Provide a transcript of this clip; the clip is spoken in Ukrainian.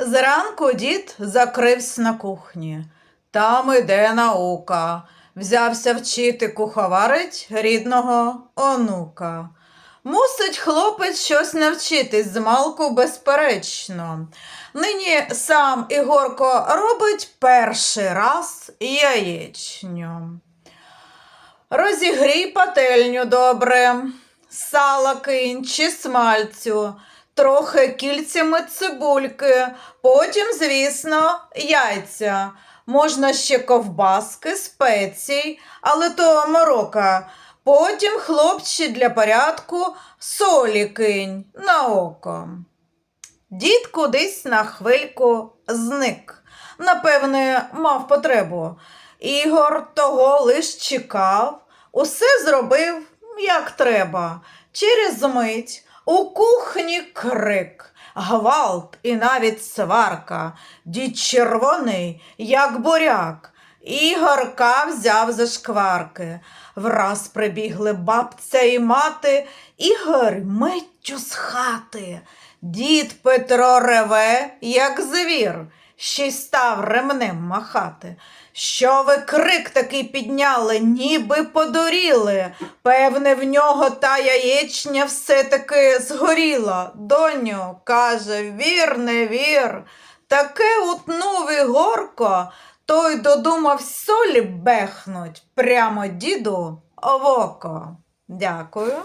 Зранку дід закрився на кухні. Там іде наука. Взявся вчити куховарить рідного онука. Мусить хлопець щось навчитись змалку безперечно. Нині сам Ігорко робить перший раз яєчню. Розігрій пательню добре, сала кинь чи смальцю, трохи кільцями цибульки, потім, звісно, яйця. Можна ще ковбаски, спецій, але то морока. Потім, хлопче, для порядку солі кинь на око. Дід кудись на хвильку зник. Напевне, мав потребу. Ігор того лиш чекав, усе зробив, як треба. Через мить у кухні крик, гвалт і навіть сварка. Дід червоний, як буряк. Ігорка взяв за шкварки. Враз прибігли бабця і мати, Ігор миттю з хати. Дід Петро реве, як звір, ще й став ремнем махати. Що ви крик такий підняли, ніби подуріли. Певне, в нього та яєчня все-таки згоріла. Доню, каже, вір, не вір. Таке утнув Ігорко, той додумав солі бехнуть прямо діду в око. Дякую.